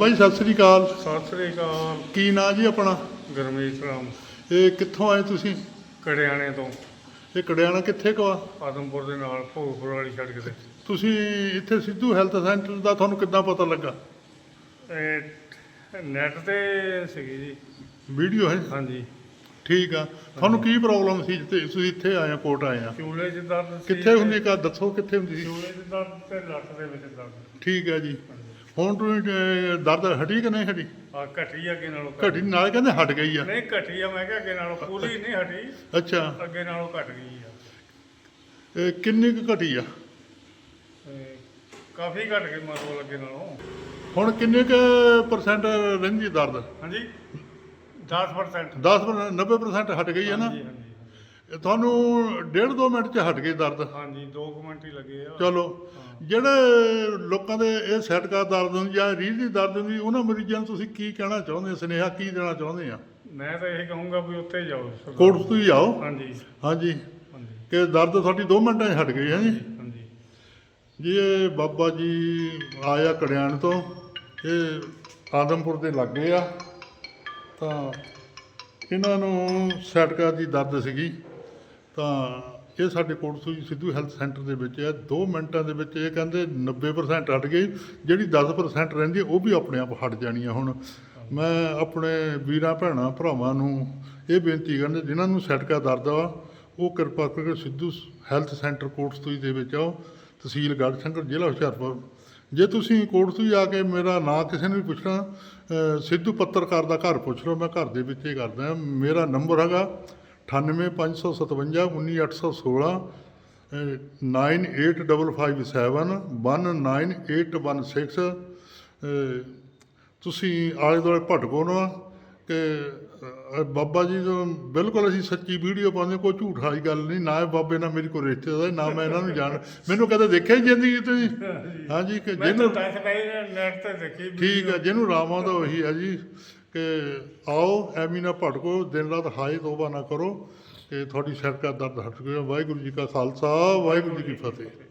ਬਾਈ ਸਤਿ ਸ੍ਰੀ ਅਕਾਲ। ਸਤਿ ਸ੍ਰੀ ਅਕਾਲ। ਕੀ ਨਾਂ ਜੀ ਆਪਣਾ? ਗਰਮੇਸ਼ ਰਾਮ। ਇਹ ਕਿੱਥੋਂ ਆਏ ਤੁਸੀਂ? ਕੜਿਆਣੇ ਤੋਂ। ਇਹ ਕੜਿਆਣਾ ਕਿੱਥੇ ਕੋ ਆ? ਆਦਮਪੁਰ ਦੇ ਨਾਲ ਭੋਗਪੁਰ ਵਾਲੀ ਸੜਕ ਤੇ। ਤੁਸੀਂ ਇੱਥੇ ਸਿੱਧੂ ਹੈਲਥ ਸੈਂਟਰ ਦਾ ਤੁਹਾਨੂੰ ਕਿੱਦਾਂ ਪਤਾ ਲੱਗਾ? ਇਹ ਨੈਟ ਤੇ ਸੀਗੀ ਜੀ। ਵੀਡੀਓ ਹੈ? ਹਾਂਜੀ। ਠੀਕ ਆ। ਤੁਹਾਨੂੰ ਕੀ ਪ੍ਰੋਬਲਮ ਸੀ ਜਿੱਥੇ ਤੁਸੀਂ ਇੱਥੇ ਆਏ ਆ ਕੋਟ ਆਏ ਆ? ਚੂਲੇ 'ਚ ਦਰਦ ਸੀ ਕਿੱਥੇ ਹੁੰਦੀ ਕਾ ਦੱਸੋ ਕਿੱਥੇ ਹੁੰਦੀ ਸੀ? ਚੂਲੇ 'ਚ ਦਰਦ ਤੇ ਲੱਤ ਦੇ ਵਿੱਚ ਦਰਦ। ਠੀਕ ਹੈ ਜੀ। ਹੁਣ ਤੁਸੀਂ ਅਹ, ਦਰਦ ਹਟੀ ਕਿ ਨਹੀਂ ਹਟੀ? ਆ ਘਟੀ ਅੱਗੇ ਨਾਲੋਂ ਘਟੀ। ਨਾਲ ਕਹਿੰਦੇ ਹਟ ਗਈ ਆ। ਨਹੀਂ ਘਟੀ ਆ ਮੈਂ ਕਿਹਾ ਅੱਗੇ ਨਾਲੋਂ ਪੂਰੀ ਨਹੀਂ ਹਟੀ। ਅੱਛਾ। ਅੱਗੇ ਨਾਲੋਂ ਘਟ ਗਈ ਆ। ਇਹ ਕਿੰਨੀ ਕੁ ਘਟੀ ਆ? ਤੇ ਕਾਫੀ ਘਟ ਗਈ ਮਤਲਬ ਅੱਗੇ ਨਾਲੋਂ। ਹੁਣ ਕਿੰਨੇ ਕੁ ਪਰਸੈਂਟ ਰਹਿੰਦੀ ਦਰਦ? ਹਾਂਜੀ। 10% 10 90% ਹਟ ਗਈ ਹੈ ਨਾ? ਹਾਂਜੀ ਹਾਂਜੀ। ਇਹ ਤੁਹਾਨੂੰ ਡੇਢ ਦੋ ਮਿੰਟ ਚ ਹਟ ਗਈ ਦਰਦ। ਹਾਂਜੀ 2 ਮਿੰਟ ਹੀ ਲੱਗੇ ਆ। ਚਲੋ ਜਿਹੜੇ ਲੋਕਾਂ ਦੇ ਇਹ ਸੈਟ ਕਾ ਦਰਦ ਹੁੰਦੀ ਜਾਂ ਰੀੜ੍ਹ ਦੀ ਦਰਦ ਹੁੰਦੀ ਉਹਨਾਂ ਮਰੀਜ਼ਾਂ ਨੂੰ ਤੁਸੀਂ ਕੀ ਕਹਿਣਾ ਚਾਹੁੰਦੇ ਹੋ? ਸੁਨੇਹਾ ਕੀ ਦੇਣਾ ਚਾਹੁੰਦੇ ਆ? ਮੈਂ ਤਾਂ ਇਹ ਕਹੂੰਗਾ ਵੀ ਉੱਥੇ ਜਾਓ। ਕੋਰਟ ਤੋਂ ਹੀ ਆਓ। ਹਾਂਜੀ। ਹਾਂਜੀ। ਹਾਂਜੀ। ਕਿ ਦਰਦ ਤੁਹਾਡੀ 2 ਮਿੰਟਾਂ 'ਚ ਹਟ ਗਈ ਹੈ ਜੀ ਹਾਂਜੀ। ਜੀ ਇਹ ਬਾਬਾ ਜੀ ਆਇਆ ਕੜਿਆਣ ਤੋਂ। ਇਹ ਆਦਮਪੁਰ ਦੇ ਲਾਗੇ ਆ। ਤਾਂ ਇਹਨਾਂ ਨੂੰ ਸੈਟਕਾ ਦੀ ਦਰਦ ਸੀਗੀ। ਤਾਂ ਇਹ ਸਾਡੇ ਕੋਟਸੂਈ ਸਿੱਧੂ ਹੈਲਥ ਸੈਂਟਰ ਦੇ ਵਿੱਚ। ਹੈ 2 ਮਿੰਟਾਂ ਦੇ ਵਿੱਚ ਇਹ ਕਹਿੰਦੇ 90% ਹਟ ਗਈ। ਜਿਹੜੀ 10% ਰਹਿੰਦੀ ਉਹ ਵੀ ਆਪਣੇ ਆਪ ਹਟ ਜਾਣੀ ਆ ਹੁਣ। ਮੈਂ ਆਪਣੇ ਵੀਰਾਂ, ਭੈਣਾਂ, ਭਰਾਵਾਂ ਨੂੰ ਇਹ ਬੇਨਤੀ ਕਰਦਾ ਜਿਨ੍ਹਾਂ ਨੂੰ ਸੈਟਕਾ ਦਰਦ ਆ, ਉਹ ਕਿਰਪਾ ਕਰਕੇ ਸਿੱਧੂ ਹੈਲਥ ਸੈਂਟਰ ਕੋਟਸੂਈ ਦੇ ਵਿੱਚ ਆਓ। ਤਹਿਸੀਲ ਗੜ੍ਹਸ਼ੰਕਰ ਜ਼ਿਲ੍ਹਾ ਹੁਸ਼ਿਆਰਪੁਰ। ਜੇ ਤੁਸੀਂ ਕੋਟਸੂਈ ਆ ਕੇ ਮੇਰਾ ਨਾਂ ਕਿਸੇ ਨੂੰ ਵੀ ਪੁੱਛਣਾ ਸਿੱਧੂ ਪੱਤਰਕਾਰ ਦਾ ਘਰ ਪੁੱਛ ਲਓ, ਮੈਂ ਘਰ ਦੇ ਵਿੱਚ ਹੀ ਕਰਦਾ। ਮੇਰਾ ਨੰਬਰ ਹੈਗਾ 98557 19816 98557 19816 ਅ, ਤੁਸੀਂ ਆਲੇ ਦੁਆਲੇ ਭਟਕੋ ਨਾ ਕਿ ਬਾਬਾ ਜੀ ਤੋਂ ਬਿਲਕੁਲ ਅਸੀਂ ਸੱਚੀ ਵੀਡੀਓ ਪਾਉਂਦੇ ਕੋਈ ਝੂਠ ਵਾਲੀ ਗੱਲ ਨਹੀਂ ਨਾ ਬਾਬੇ ਨਾਲ ਮੇਰੀ ਕੋਈ ਰਿਸ਼ਤੇਦਾਰ ਨਾ ਮੈਂ ਇਹਨਾਂ ਨੂੰ ਜਾਣ ਮੈਨੂੰ ਕਦੇ ਦੇਖਿਆ ਹੀ ਜ਼ਿੰਦਗੀ ਤੁਸੀਂ ਹਾਂਜੀ ਕਿ ਜਿਹਨੂੰ ਤਾਂ ਨੈਟ ਤੇ ਦੇਖੀ ਠੀਕ ਹੈ ਜਿਹਨੂੰ ਰਾਮ ਆਉਂਦਾ ਉਹੀ ਹੈ ਜੀ ਕਿ ਆਓ, ਐਵੇਂ ਨਾ ਭਟਕੋ ਦਿਨ ਰਾਤ ਹਾਏ ਤੋਬਾ ਨਾ ਕਰੋ ਕਿ ਤੁਹਾਡੀ ਸਿਰ ਕਾ ਦਰਦ ਹਟ ਗਿਆ ਵਾਹਿਗੁਰੂ ਜੀ ਕਾ ਖਾਲਸਾ, ਵਾਹਿਗੁਰੂ ਜੀ ਕੀ ਫਤਿਹ।